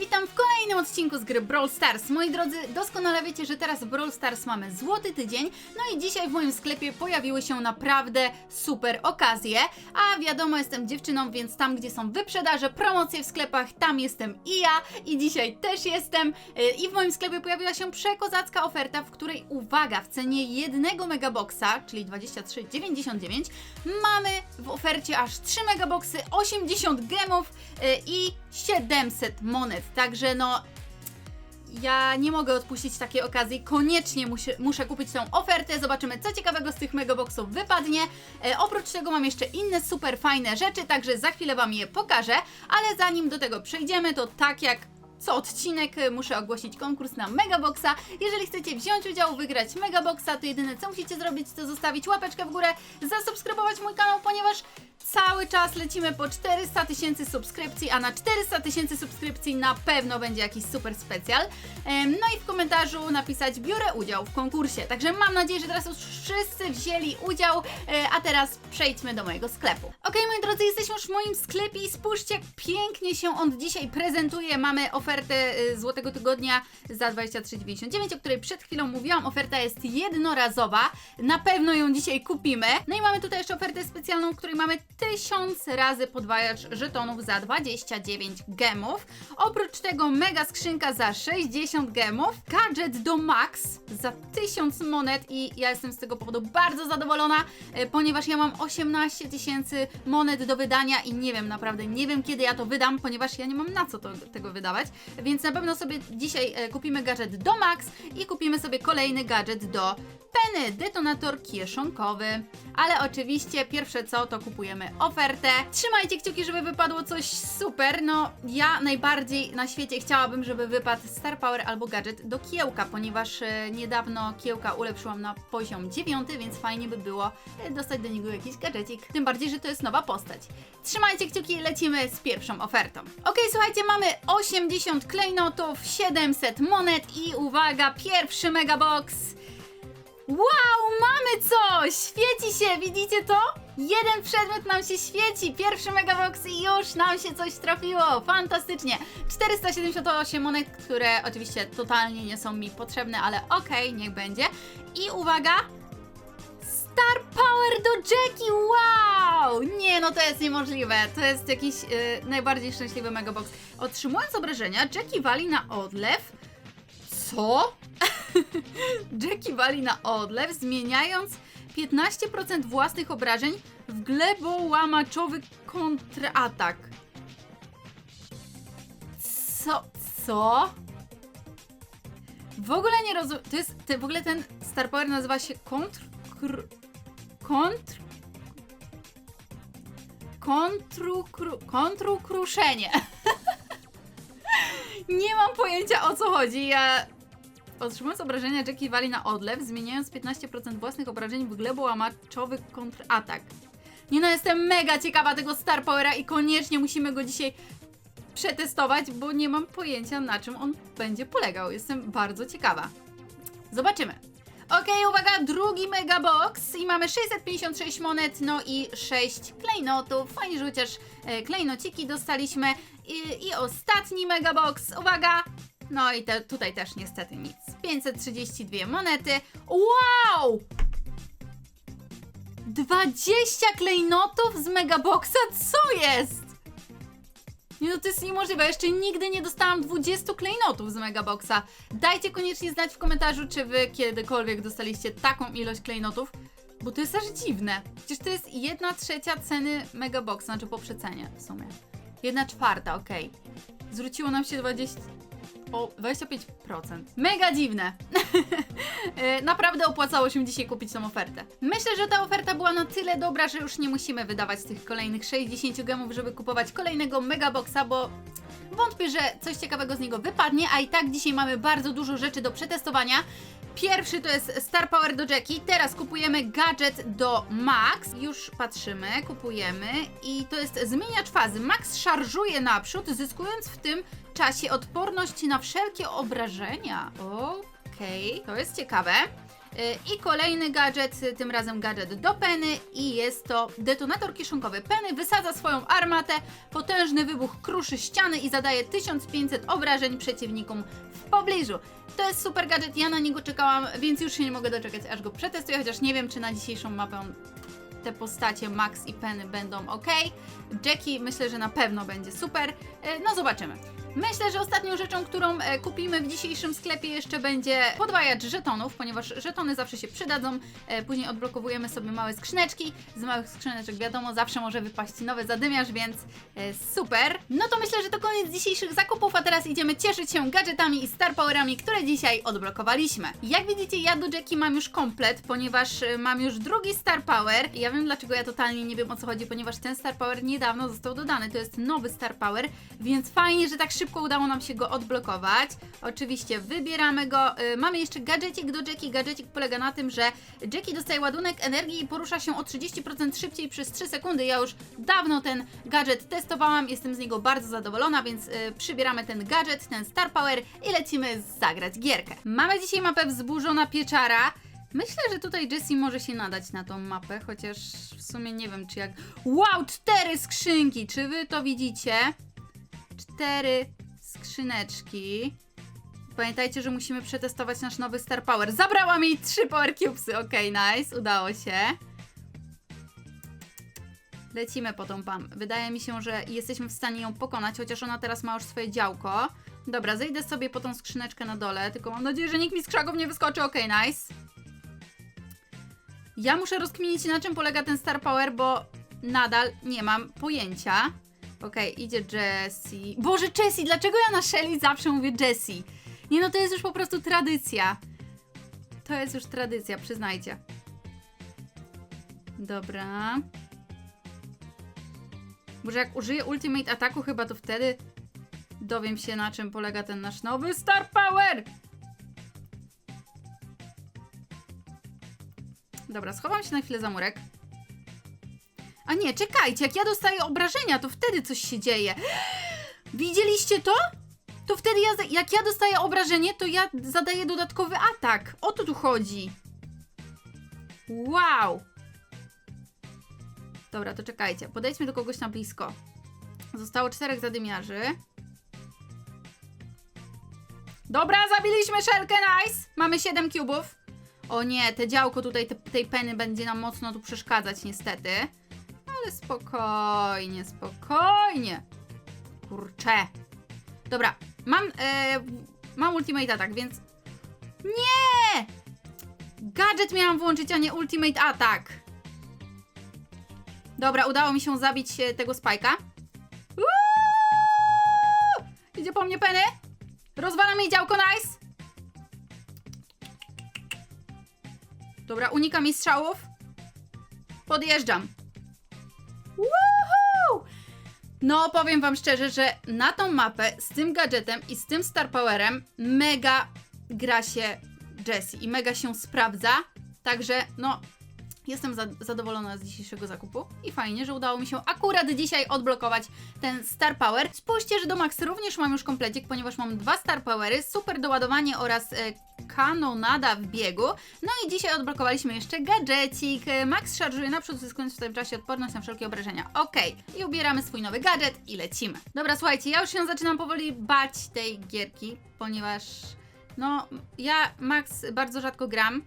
Witam w kolejnym odcinku z gry Brawl Stars. Moi drodzy, doskonale wiecie, że teraz w Brawl Stars mamy złoty tydzień, no i dzisiaj w moim sklepie pojawiły się naprawdę super okazje, a wiadomo, jestem dziewczyną, więc tam, gdzie są wyprzedaże, promocje w sklepach, tam jestem i ja, i dzisiaj też jestem. Yy, I w moim sklepie pojawiła się przekozacka oferta, w której, uwaga, w cenie jednego megaboxa, czyli 23,99, mamy w ofercie aż 3 megaboxy, 80 gemów yy, i 700 monet. Także no. Ja nie mogę odpuścić takiej okazji, koniecznie muszę, muszę kupić tą ofertę, zobaczymy co ciekawego z tych megaboxów wypadnie. E, oprócz tego mam jeszcze inne super fajne rzeczy, także za chwilę Wam je pokażę, ale zanim do tego przejdziemy, to tak jak co odcinek e, muszę ogłosić konkurs na Megaboxa. Jeżeli chcecie wziąć udział, wygrać Megaboxa, to jedyne co musicie zrobić, to zostawić łapeczkę w górę, zasubskrybować mój kanał, ponieważ cały czas lecimy po 400 tysięcy subskrypcji, a na 400 tysięcy subskrypcji na pewno będzie jakiś super specjal. No i w komentarzu napisać biorę udział w konkursie. Także mam nadzieję, że teraz już wszyscy wzięli udział, e, a teraz przejdźmy do mojego sklepu. Ok, moi drodzy, jesteśmy już w moim sklepie i spójrzcie, jak pięknie się on dzisiaj prezentuje. Mamy ofertę e, Złotego Tygodnia za 23,99, o której przed chwilą mówiłam. Oferta jest jednorazowa, na pewno ją dzisiaj kupimy. No i mamy tutaj jeszcze ofertę specjalną, w której mamy 1000 razy podwajacz żetonów za 29 gemów. Oprócz tego mega skrzynka za 60 gemów, gadżet do max za 1000 monet i ja jestem z tego powodu bardzo zadowolona, e, ponieważ ja mam 18 tysięcy monet do wydania i nie wiem, naprawdę nie wiem kiedy ja to wydam, ponieważ ja nie mam na co to, tego wydawać, więc na pewno sobie dzisiaj e, kupimy gadżet do max i kupimy sobie kolejny gadżet do Penny, detonator kieszonkowy. Ale oczywiście pierwsze co, to kupujemy ofertę. Trzymajcie kciuki, żeby wypadło coś super. No, ja najbardziej na świecie chciałabym, żeby wypadł Star Power albo gadżet do kiełka, ponieważ e, niedawno kiełka ulepszyłam na poziom 9, więc fajnie by było e, dostać do niego jakiś gadżecik. Tym bardziej, że to jest nowa postać. Trzymajcie kciuki lecimy z pierwszą ofertą. Ok, słuchajcie, mamy 80 klejnotów, 700 monet i uwaga, pierwszy megabox. Wow, mamy coś! Świeci się, widzicie to? Jeden przedmiot nam się świeci, pierwszy megabox i już nam się coś trafiło, fantastycznie. 478 monet, które oczywiście totalnie nie są mi potrzebne, ale okej, niech będzie. I uwaga, Star Power do Jackie, wow! Nie, no to jest niemożliwe, to jest jakiś yy, najbardziej szczęśliwy megabox. Otrzymując obrażenia, Jackie wali na odlew. Co? Jackie wali na odlew, zmieniając 15% własnych obrażeń w glebołamaczowy kontratak. Co? Co? W ogóle nie rozumiem. To jest. W ogóle ten Star Power nazywa się kontr. Kr, kontr. Kontru. Kru, kontrukruszenie. nie mam pojęcia o co chodzi. Ja Otrzymując obrażenia, Jackie wali na odlew, zmieniając 15% własnych obrażeń w glebołamaczowy kontratak. Nie no, jestem mega ciekawa tego Star Powera i koniecznie musimy go dzisiaj przetestować, bo nie mam pojęcia na czym on będzie polegał. Jestem bardzo ciekawa. Zobaczymy. Okej, uwaga, drugi megabox i mamy 656 monet, no i 6 klejnotów. Fajnie, że chociaż e, klejnociki dostaliśmy. I, I ostatni megabox, uwaga, no i te, tutaj też niestety nic. 532 monety. Wow! 20 klejnotów z megaboxa? Co jest? Nie no, to jest niemożliwe. Jeszcze nigdy nie dostałam 20 klejnotów z megaboxa. Dajcie koniecznie znać w komentarzu, czy wy kiedykolwiek dostaliście taką ilość klejnotów. Bo to jest aż dziwne. Przecież to jest jedna trzecia ceny megaboxa, znaczy po przecenie w sumie. Jedna czwarta, okej. Zwróciło nam się 20 o 25%. Mega dziwne. E, Naprawdę opłacało się dzisiaj kupić tą ofertę. Myślę, że ta oferta była na tyle dobra, że już nie musimy wydawać tych kolejnych 60 gemów, żeby kupować kolejnego megaboxa, bo wątpię, że coś ciekawego z niego wypadnie, a i tak dzisiaj mamy bardzo dużo rzeczy do przetestowania. Pierwszy to jest Star Power do Jackie. Teraz kupujemy gadżet do Max. Już patrzymy, kupujemy. I to jest zmieniacz fazy. Max szarżuje naprzód, zyskując w tym czasie odporność na wszelkie obrażenia. Okej, to jest ciekawe. Y, I kolejny gadżet, y, tym razem gadżet do Penny i jest to detonator kieszonkowy. Penny wysadza swoją armatę, potężny wybuch kruszy ściany i zadaje 1500 obrażeń przeciwnikom w pobliżu. To jest super gadżet, ja na niego czekałam, więc już się nie mogę doczekać, aż go przetestuję, chociaż nie wiem, czy na dzisiejszą mapę te postacie Max i Penny będą ok. Jackie myślę, że na pewno będzie super. E, No zobaczymy. Myślę, że ostatnią rzeczą, którą e, kupimy w dzisiejszym sklepie jeszcze będzie podwajacz żetonów, ponieważ żetony zawsze się przydadzą. E, Później odblokowujemy sobie małe skrzyneczki. Z małych skrzyneczek wiadomo, zawsze może wypaść nowy zadymiarz, więc e, super. No to myślę, że to koniec dzisiejszych zakupów, a teraz idziemy cieszyć się gadżetami i star powerami, które dzisiaj odblokowaliśmy. Jak widzicie, ja do Jackie mam już komplet, ponieważ mam już drugi star power. Ja wiem dlaczego ja totalnie nie wiem o co chodzi, ponieważ ten star power niedawno został dodany. To jest nowy star power, więc fajnie, że tak szybko udało nam się go odblokować. Oczywiście wybieramy go. Y, mamy jeszcze gadżecik do Jackie. Gadżecik polega na tym, że Jackie dostaje ładunek energii i porusza się o 30% szybciej przez 3 sekundy. Ja już dawno ten gadżet testowałam, jestem z niego bardzo zadowolona, więc y, przybieramy ten gadżet, ten Star Power i lecimy zagrać gierkę. Mamy dzisiaj mapę Wzburzona Pieczara. Myślę, że tutaj Jessie może się nadać na tą mapę, chociaż w sumie nie wiem, czy jak... Wow, cztery skrzynki! Czy wy to widzicie? Cztery skrzyneczki. Pamiętajcie, że musimy przetestować nasz nowy Star Power. Zabrała mi trzy Power Cubesy. Okej, nice. Udało się. Lecimy po tą pam. Wydaje mi się, że jesteśmy w stanie ją pokonać, chociaż ona teraz ma już swoje działko. Dobra, zejdę sobie po tą skrzyneczkę na dole, tylko mam nadzieję, że nikt mi z krzaków nie wyskoczy. Okej, nice. Ja muszę rozkminić, na czym polega ten Star Power, bo nadal nie mam pojęcia. Okej, idzie Jessie. Boże, Jessie, dlaczego ja na Shelly zawsze mówię Jessie? Nie no, to jest już po prostu tradycja. To jest już tradycja, przyznajcie. Dobra. Może jak użyję Ultimate ataku, chyba to wtedy dowiem się, na czym polega ten nasz nowy Star Power! Dobra, schowam się na chwilę za murek. A nie, czekajcie, jak ja dostaję obrażenia, to wtedy coś się dzieje. Widzieliście to? To wtedy ja, jak ja dostaję obrażenie, to ja zadaję dodatkowy atak. O to tu chodzi. Wow. Dobra, to czekajcie. Podejdźmy do kogoś na blisko. Zostało czterech zadymiarzy. Dobra, zabiliśmy szelkę, nice! Mamy 7 kubów. O nie, te działko tutaj, te, tej peny będzie nam mocno tu przeszkadzać niestety. Spokojnie, spokojnie. Kurczę. Dobra, mam, e, mam ultimate attack, więc... Nie! Gadżet miałam włączyć, a nie ultimate attack. Dobra, udało mi się zabić e, tego spajka. Uuu! Idzie po mnie Penny. Rozwalam jej działko, nice. Dobra, unikam jej strzałów. Podjeżdżam. Woohoo! No, powiem wam szczerze, że na tą mapę z tym gadżetem i z tym Star Powerem mega gra się Jessie i mega się sprawdza. Także, no, jestem za zadowolona z dzisiejszego zakupu i fajnie, że udało mi się akurat dzisiaj odblokować ten Star Power. Spójrzcie, że do Max również mam już komplecik, ponieważ mam dwa Star Powery, super doładowanie oraz e, kanonada w biegu. No i dzisiaj odblokowaliśmy jeszcze gadżecik. Max szarżuje naprzód, zyskując w tym czasie odporność na wszelkie obrażenia. Okej, i ubieramy swój nowy gadżet i lecimy. Dobra, słuchajcie, ja już się zaczynam powoli bać tej gierki, ponieważ no, ja Max bardzo rzadko gram.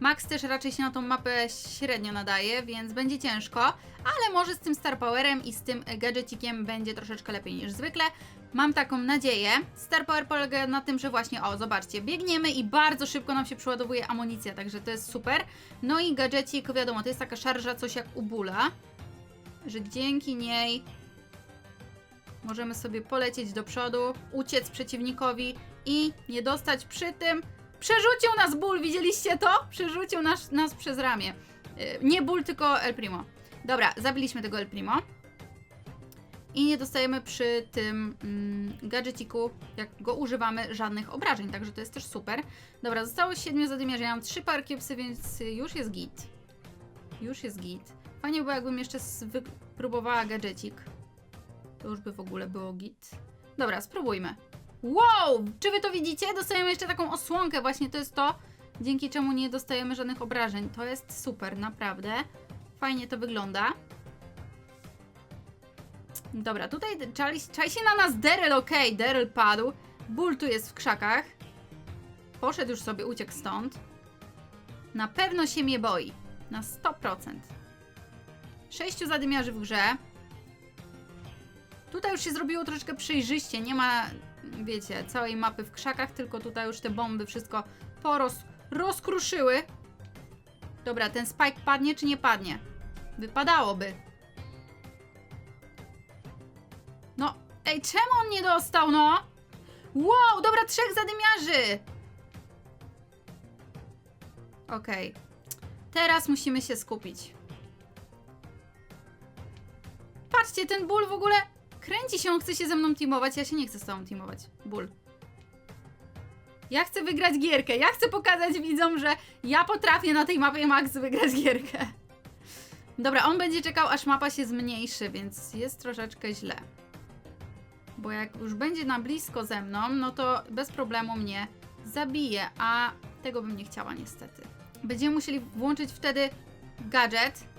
Max też raczej się na tą mapę średnio nadaje, więc będzie ciężko, ale może z tym Star Powerem i z tym gadżecikiem będzie troszeczkę lepiej niż zwykle. Mam taką nadzieję. Star Power polega na tym, że właśnie, o, zobaczcie, biegniemy i bardzo szybko nam się przeładowuje amunicja, także to jest super. No i gadżecik, wiadomo, to jest taka szarża, coś jak u Bula, że dzięki niej możemy sobie polecieć do przodu, uciec przeciwnikowi i nie dostać przy tym. Przerzucił nas ból, widzieliście to? Przerzucił nas, nas przez ramię. Yy, Nie ból, tylko El Primo. Dobra, zabiliśmy tego El Primo. I nie dostajemy przy tym mm, jak go używamy, żadnych obrażeń, także to jest też super. Dobra, zostało 7 zadymiarzy, ja mam 3 par kiepsy, więc już jest git. Już jest git. Fajnie było, jakbym jeszcze próbowała gadżecik. To już by w ogóle było git. Dobra, spróbujmy. Wow! Czy wy to widzicie? Dostajemy jeszcze taką osłonkę, właśnie to jest to, dzięki czemu nie dostajemy żadnych obrażeń. To jest super, naprawdę. Fajnie to wygląda. Dobra, tutaj czai, czai się na nas Daryl, okej, Daryl padł. Bull tu jest w krzakach. Poszedł już sobie, uciekł stąd. Na pewno się mnie boi. Na 100%. Sześciu zadymiarzy w grze. Tutaj już się zrobiło troszeczkę przejrzyście. Nie ma, wiecie, całej mapy w krzakach, tylko tutaj już te bomby wszystko poros rozkruszyły. Dobra, ten spike padnie czy nie padnie? Wypadałoby. Ej, czemu on nie dostał, no? Wow, dobra, trzech zadymiarzy! Okej. Teraz musimy się skupić. Patrzcie, ten ból w ogóle kręci się, on chce się ze mną teamować. Ja się nie chcę z tobą teamować. Ból. Ja chcę wygrać gierkę. Ja chcę pokazać widzom, że ja potrafię na tej mapie Max wygrać gierkę. Dobra, on będzie czekał, aż mapa się zmniejszy, więc jest troszeczkę źle. Bo jak już będzie na blisko ze mną, no to bez problemu mnie zabije, a tego bym nie chciała niestety. Będziemy musieli włączyć wtedy gadżet.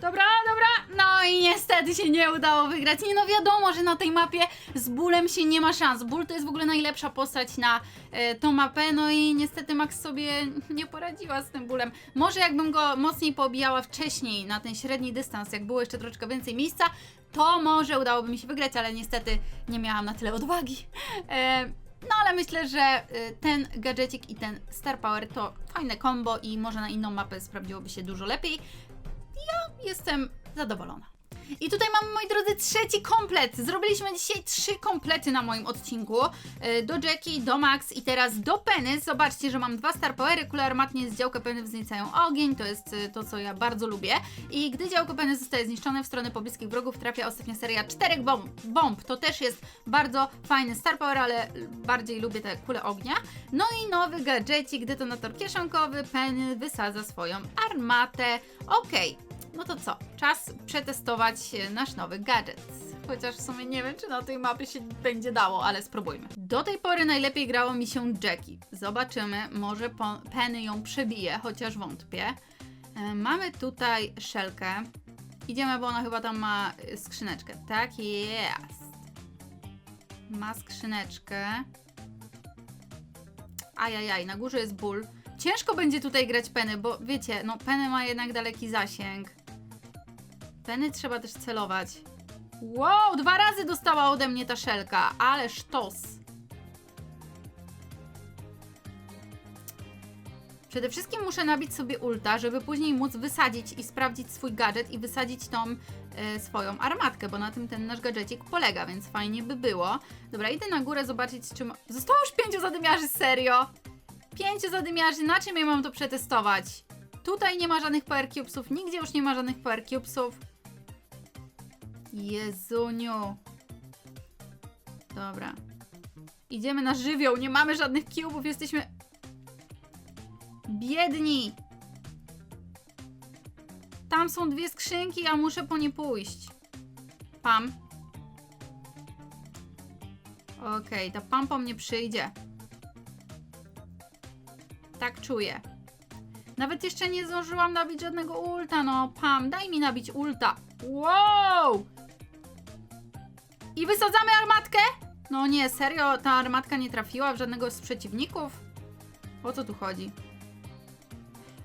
Dobra, dobra. No i niestety się nie udało wygrać. Nie no wiadomo, że na tej mapie z bólem się nie ma szans. Ból to jest w ogóle najlepsza postać na e, tą mapę, no i niestety Max sobie nie poradziła z tym bólem. Może jakbym go mocniej poobijała wcześniej na ten średni dystans, jak było jeszcze troszeczkę więcej miejsca, to może udałoby mi się wygrać, ale niestety nie miałam na tyle odwagi. E, no ale myślę, że y, ten gadżecik i ten Star Power to fajne combo i może na inną mapę sprawdziłoby się dużo lepiej. Ja jestem zadowolona. I tutaj mamy, moi drodzy, trzeci komplet. Zrobiliśmy dzisiaj trzy komplety na moim odcinku. Y, Do Jackie, do Max i teraz do Penny. Zobaczcie, że mam dwa Star Powery. Kule armatnie z działka Penny wzniecają ogień. To jest y, to, co ja bardzo lubię. I gdy działko Penny zostaje zniszczone w stronę pobliskich wrogów, trafia ostatnia seria czterech bomb. bomb. To też jest bardzo fajny Star Power, ale bardziej lubię te kule ognia. No i nowy gadżecik, detonator kieszonkowy. Penny wysadza swoją armatę. Okej. No to co? Czas przetestować e, nasz nowy gadżet. Chociaż w sumie nie wiem, czy na tej mapie się będzie dało, ale spróbujmy. Do tej pory najlepiej grało mi się Jackie. Zobaczymy, może Penny ją przebije, chociaż wątpię. E, mamy tutaj szelkę. Idziemy, bo ona chyba tam ma e, skrzyneczkę. Tak jest. Ma skrzyneczkę. Ajajaj, na górze jest ból. Ciężko będzie tutaj grać Penny, bo wiecie, no Penny ma jednak daleki zasięg. Penny trzeba też celować. Wow, dwa razy dostała ode mnie ta szelka, ale sztos. Przede wszystkim muszę nabić sobie ulta, żeby później móc wysadzić i sprawdzić swój gadżet i wysadzić tą e, swoją armatkę, bo na tym ten nasz gadżecik polega, więc fajnie by było. Dobra, idę na górę zobaczyć, czy ma... Zostało już pięciu zadymiarzy, serio? Pięciu zadymiarzy, na czym ja mam to przetestować? Tutaj nie ma żadnych power cubesów, nigdzie już nie ma żadnych power cubesów. Jezuniu. Dobra. Idziemy na żywioł, nie mamy żadnych cubów, jesteśmy biedni. Tam są dwie skrzynki, ja muszę po nie pójść. Pam. Okej, ta pam po mnie przyjdzie. Tak czuję. Nawet jeszcze nie zdążyłam nabić żadnego ulta, no Pam, daj mi nabić ulta. Wow! I wysadzamy armatkę? No nie, serio, ta armatka nie trafiła w żadnego z przeciwników? O co tu chodzi?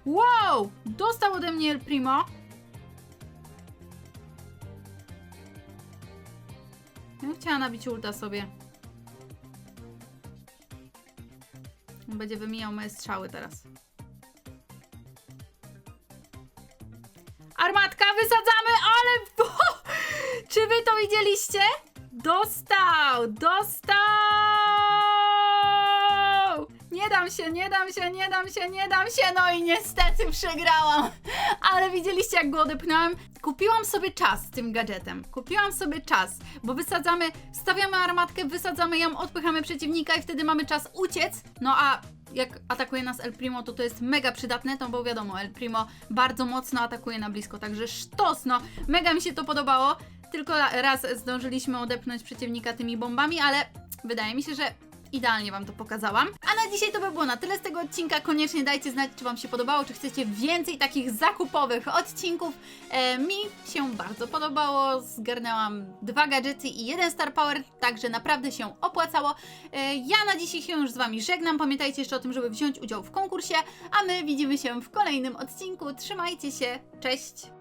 Wow! Dostał ode mnie El Primo. Ja chciała nabić ulta sobie. On będzie wymijał moje strzały teraz. Armatka, wysadzamy, ale... Czy wy to widzieliście? Dostał! Dostał! Nie dam się, nie dam się, nie dam się, nie dam się, no i niestety przegrałam. Ale widzieliście jak go odepnąłem? Kupiłam sobie czas z tym gadżetem. Kupiłam sobie czas, bo wysadzamy, stawiamy armatkę, wysadzamy ją, odpychamy przeciwnika i wtedy mamy czas uciec. No a jak atakuje nas El Primo, to to jest mega przydatne, to bo wiadomo, El Primo bardzo mocno atakuje na blisko, także sztos, no mega mi się to podobało. Tylko raz zdążyliśmy odepchnąć przeciwnika tymi bombami, ale wydaje mi się, że idealnie Wam to pokazałam. A na dzisiaj to by było na tyle z tego odcinka. Koniecznie dajcie znać, czy Wam się podobało, czy chcecie więcej takich zakupowych odcinków. E, mi się bardzo podobało. Zgarnęłam dwa gadżety i jeden Star Power, także naprawdę się opłacało. E, ja na dzisiaj się już z Wami żegnam. Pamiętajcie jeszcze o tym, żeby wziąć udział w konkursie, a my widzimy się w kolejnym odcinku. Trzymajcie się, cześć!